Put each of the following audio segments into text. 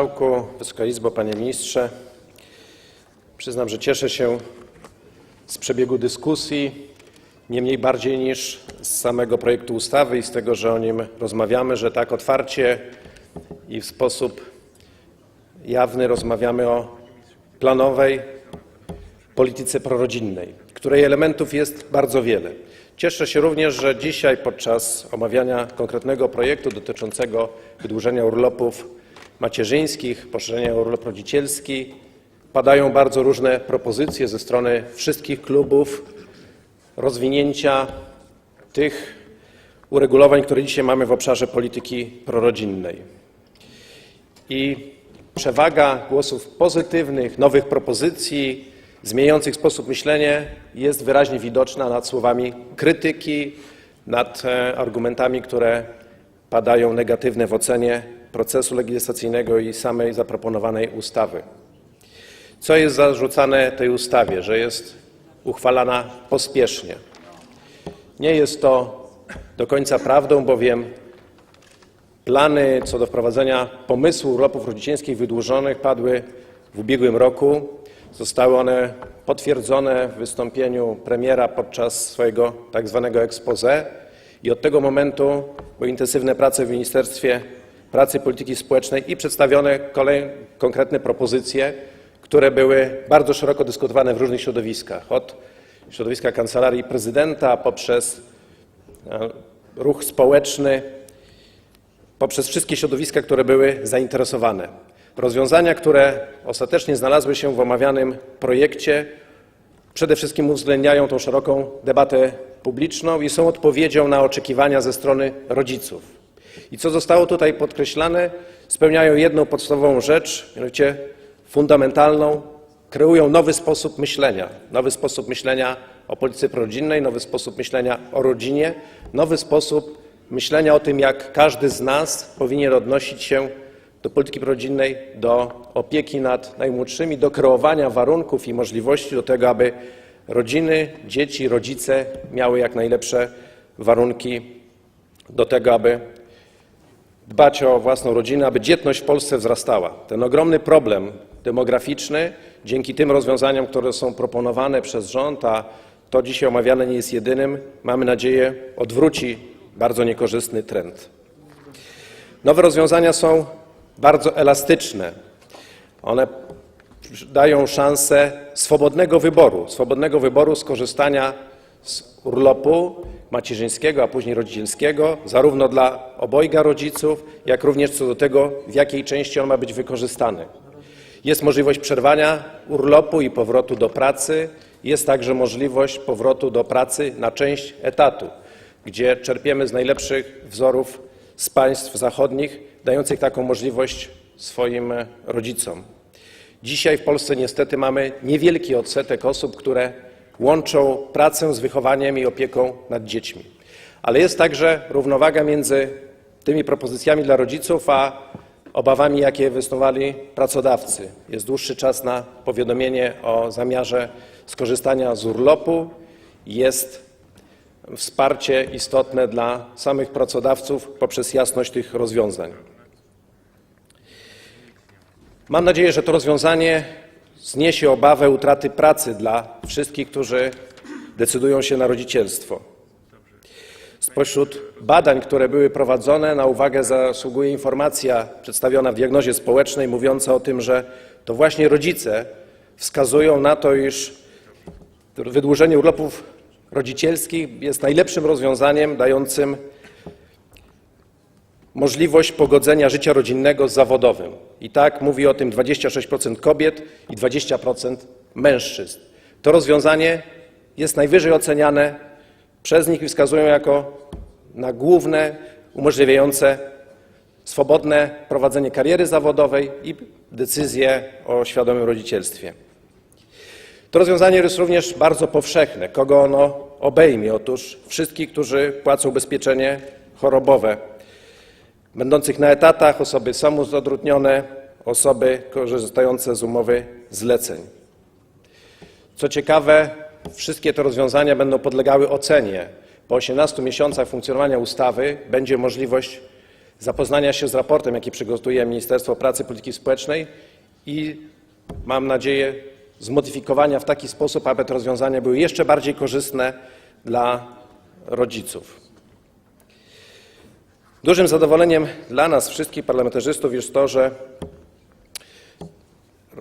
Marszałku, Wysoka Izbo, Panie Ministrze, przyznam, że cieszę się z przebiegu dyskusji, nie mniej bardziej niż z samego projektu ustawy i z tego, że o nim rozmawiamy, że tak otwarcie i w sposób jawny rozmawiamy o planowej polityce prorodzinnej, której elementów jest bardzo wiele. Cieszę się również, że dzisiaj podczas omawiania konkretnego projektu dotyczącego wydłużenia urlopów macierzyńskich, poszerzenia urlop rodzicielski padają bardzo różne propozycje ze strony wszystkich klubów rozwinięcia tych uregulowań, które dzisiaj mamy w obszarze polityki prorodzinnej. I przewaga głosów pozytywnych, nowych propozycji, zmieniających sposób myślenia jest wyraźnie widoczna nad słowami krytyki, nad e, argumentami, które padają negatywne w ocenie procesu legislacyjnego i samej zaproponowanej ustawy. Co jest zarzucane tej ustawie? Że jest uchwalana pospiesznie. Nie jest to do końca prawdą, bowiem plany co do wprowadzenia pomysłu urlopów rodzicielskich wydłużonych padły w ubiegłym roku. Zostały one potwierdzone w wystąpieniu premiera podczas swojego tak zwanego expose i od tego momentu były intensywne prace w Ministerstwie Pracy Polityki Społecznej i przedstawione kolej, konkretne propozycje, które były bardzo szeroko dyskutowane w różnych środowiskach, od środowiska Kancelarii Prezydenta poprzez e, ruch społeczny, poprzez wszystkie środowiska, które były zainteresowane. Rozwiązania, które ostatecznie znalazły się w omawianym projekcie, przede wszystkim uwzględniają tą szeroką debatę publiczną i są odpowiedzią na oczekiwania ze strony rodziców. I co zostało tutaj podkreślane, spełniają jedną podstawową rzecz, mianowicie fundamentalną, kreują nowy sposób myślenia, nowy sposób myślenia o polityce prorodzinnej, nowy sposób myślenia o rodzinie, nowy sposób myślenia o tym, jak każdy z nas powinien odnosić się do polityki prorodzinnej, do opieki nad najmłodszymi, do kreowania warunków i możliwości do tego, aby rodziny, dzieci, rodzice miały jak najlepsze warunki do tego, aby dbać o własną rodzinę, aby dzietność w Polsce wzrastała. Ten ogromny problem demograficzny dzięki tym rozwiązaniom, które są proponowane przez rząd, a to dzisiaj omawiane nie jest jedynym, mamy nadzieję, odwróci bardzo niekorzystny trend. Nowe rozwiązania są bardzo elastyczne. One dają szansę swobodnego wyboru, swobodnego wyboru skorzystania z urlopu macierzyńskiego, a później rodzicielskiego, zarówno dla obojga rodziców, jak również co do tego, w jakiej części on ma być wykorzystany. Jest możliwość przerwania urlopu i powrotu do pracy. Jest także możliwość powrotu do pracy na część etatu, gdzie czerpiemy z najlepszych wzorów z państw zachodnich, dających taką możliwość swoim rodzicom. Dzisiaj w Polsce niestety mamy niewielki odsetek osób, które łączą pracę z wychowaniem i opieką nad dziećmi. Ale jest także równowaga między tymi propozycjami dla rodziców, a obawami, jakie wysnuwali pracodawcy. Jest dłuższy czas na powiadomienie o zamiarze skorzystania z urlopu. Jest wsparcie istotne dla samych pracodawców poprzez jasność tych rozwiązań. Mam nadzieję, że to rozwiązanie zniesie obawę utraty pracy dla wszystkich, którzy decydują się na rodzicielstwo. Spośród badań, które były prowadzone, na uwagę zasługuje informacja przedstawiona w diagnozie społecznej, mówiąca o tym, że to właśnie rodzice wskazują na to, iż wydłużenie urlopów rodzicielskich jest najlepszym rozwiązaniem dającym możliwość pogodzenia życia rodzinnego z zawodowym. I tak mówi o tym 26% kobiet i 20% mężczyzn. To rozwiązanie jest najwyżej oceniane przez nich i wskazują jako na główne umożliwiające swobodne prowadzenie kariery zawodowej i decyzje o świadomym rodzicielstwie. To rozwiązanie jest również bardzo powszechne. Kogo ono obejmie? Otóż wszystkich, którzy płacą ubezpieczenie chorobowe, będących na etatach, osoby samozatrudnione, osoby korzystające z umowy zleceń. Co ciekawe, wszystkie te rozwiązania będą podlegały ocenie. Po 18 miesiącach funkcjonowania ustawy będzie możliwość zapoznania się z raportem, jaki przygotuje Ministerstwo Pracy i Polityki Społecznej i mam nadzieję zmodyfikowania w taki sposób, aby te rozwiązania były jeszcze bardziej korzystne dla rodziców. Dużym zadowoleniem dla nas, wszystkich parlamentarzystów, jest to, że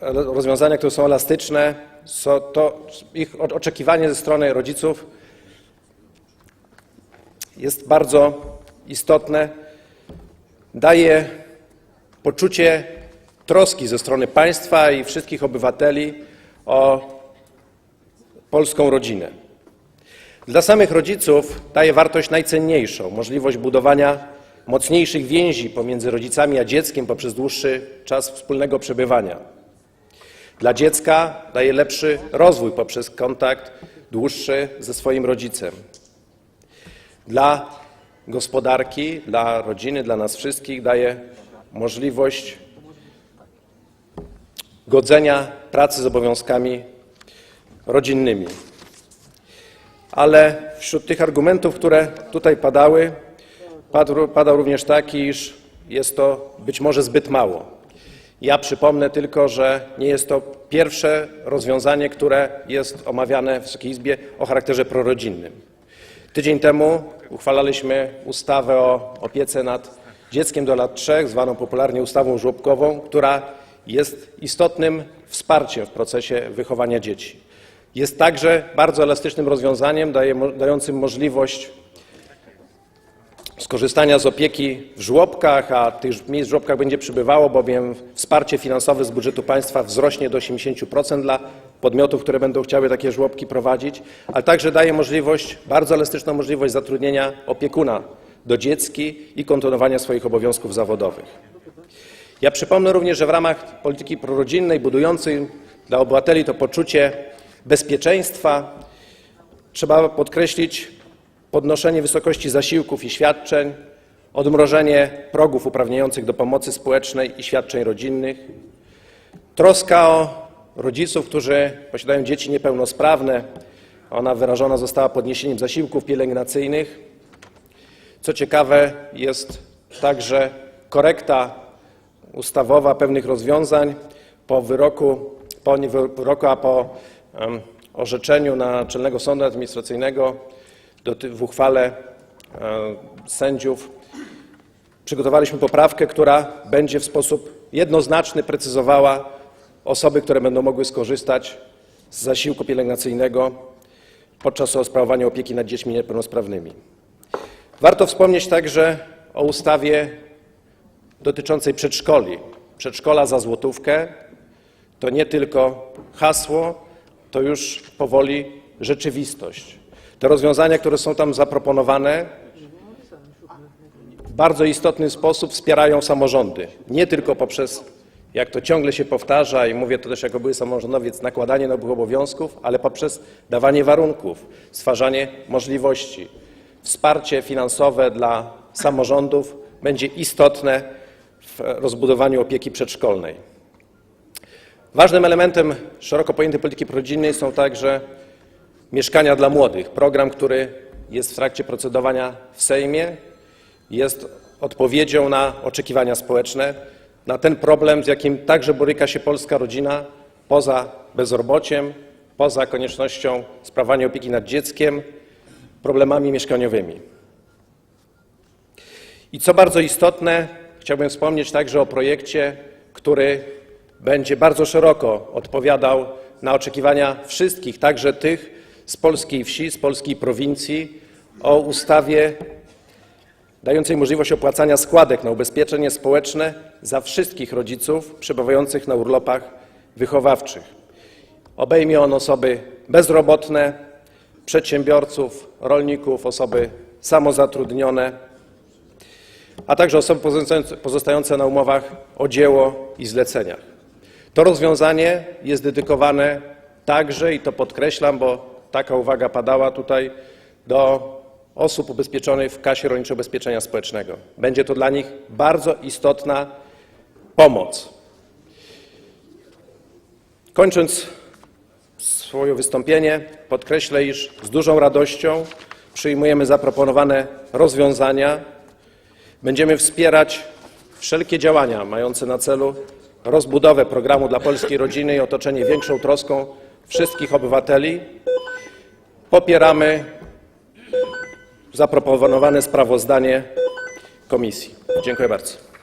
rozwiązania, które są elastyczne, są to ich oczekiwanie ze strony rodziców jest bardzo istotne. Daje poczucie troski ze strony państwa i wszystkich obywateli o polską rodzinę. Dla samych rodziców daje wartość najcenniejszą możliwość budowania mocniejszych więzi pomiędzy rodzicami a dzieckiem poprzez dłuższy czas wspólnego przebywania. Dla dziecka daje lepszy rozwój poprzez kontakt dłuższy ze swoim rodzicem. Dla gospodarki, dla rodziny, dla nas wszystkich daje możliwość godzenia pracy z obowiązkami rodzinnymi. Ale wśród tych argumentów, które tutaj padały, padał również taki, iż jest to być może zbyt mało. Ja przypomnę tylko, że nie jest to pierwsze rozwiązanie, które jest omawiane w Wysokiej Izbie o charakterze prorodzinnym. Tydzień temu uchwalaliśmy ustawę o opiece nad dzieckiem do lat trzech, zwaną popularnie ustawą żłobkową, która jest istotnym wsparciem w procesie wychowania dzieci. Jest także bardzo elastycznym rozwiązaniem, dającym możliwość skorzystania z opieki w żłobkach, a tych miejsc w żłobkach będzie przybywało, bowiem wsparcie finansowe z budżetu państwa wzrośnie do 80% dla podmiotów, które będą chciały takie żłobki prowadzić, ale także daje możliwość, bardzo elastyczną możliwość zatrudnienia opiekuna do dziecki i kontynuowania swoich obowiązków zawodowych. Ja przypomnę również, że w ramach polityki prorodzinnej budującej dla obywateli to poczucie bezpieczeństwa trzeba podkreślić podnoszenie wysokości zasiłków i świadczeń, odmrożenie progów uprawniających do pomocy społecznej i świadczeń rodzinnych, troska o rodziców, którzy posiadają dzieci niepełnosprawne. Ona wyrażona została podniesieniem zasiłków pielęgnacyjnych. Co ciekawe, jest także korekta ustawowa pewnych rozwiązań po wyroku, po nie wyroku, a po orzeczeniu Naczelnego Sądu Administracyjnego w uchwale e, sędziów przygotowaliśmy poprawkę, która będzie w sposób jednoznaczny precyzowała osoby, które będą mogły skorzystać z zasiłku pielęgnacyjnego podczas sprawowania opieki nad dziećmi niepełnosprawnymi. Warto wspomnieć także o ustawie dotyczącej przedszkoli. Przedszkola za złotówkę to nie tylko hasło, to już powoli rzeczywistość. Te rozwiązania, które są tam zaproponowane, w bardzo istotny sposób wspierają samorządy. Nie tylko poprzez, jak to ciągle się powtarza i mówię to też jako były samorządowiec, nakładanie nowych obowiązków, ale poprzez dawanie warunków, stwarzanie możliwości. Wsparcie finansowe dla samorządów będzie istotne w rozbudowaniu opieki przedszkolnej. Ważnym elementem szeroko pojętej polityki prorodzinnej są także Mieszkania dla młodych, program, który jest w trakcie procedowania w Sejmie, jest odpowiedzią na oczekiwania społeczne, na ten problem, z jakim także boryka się polska rodzina poza bezrobociem, poza koniecznością sprawowania opieki nad dzieckiem, problemami mieszkaniowymi. I co bardzo istotne, chciałbym wspomnieć także o projekcie, który będzie bardzo szeroko odpowiadał na oczekiwania wszystkich, także tych, z polskiej wsi, z polskiej prowincji o ustawie dającej możliwość opłacania składek na ubezpieczenie społeczne za wszystkich rodziców przebywających na urlopach wychowawczych. Obejmie on osoby bezrobotne, przedsiębiorców, rolników, osoby samozatrudnione, a także osoby pozostające na umowach o dzieło i zleceniach. To rozwiązanie jest dedykowane także, i to podkreślam, bo taka uwaga padała tutaj, do osób ubezpieczonych w Kasie Rolniczego Ubezpieczenia Społecznego. Będzie to dla nich bardzo istotna pomoc. Kończąc swoje wystąpienie, podkreślę, iż z dużą radością przyjmujemy zaproponowane rozwiązania. Będziemy wspierać wszelkie działania mające na celu rozbudowę programu dla polskiej rodziny i otoczenie większą troską wszystkich obywateli. Popieramy zaproponowane sprawozdanie komisji. Dziękuję bardzo.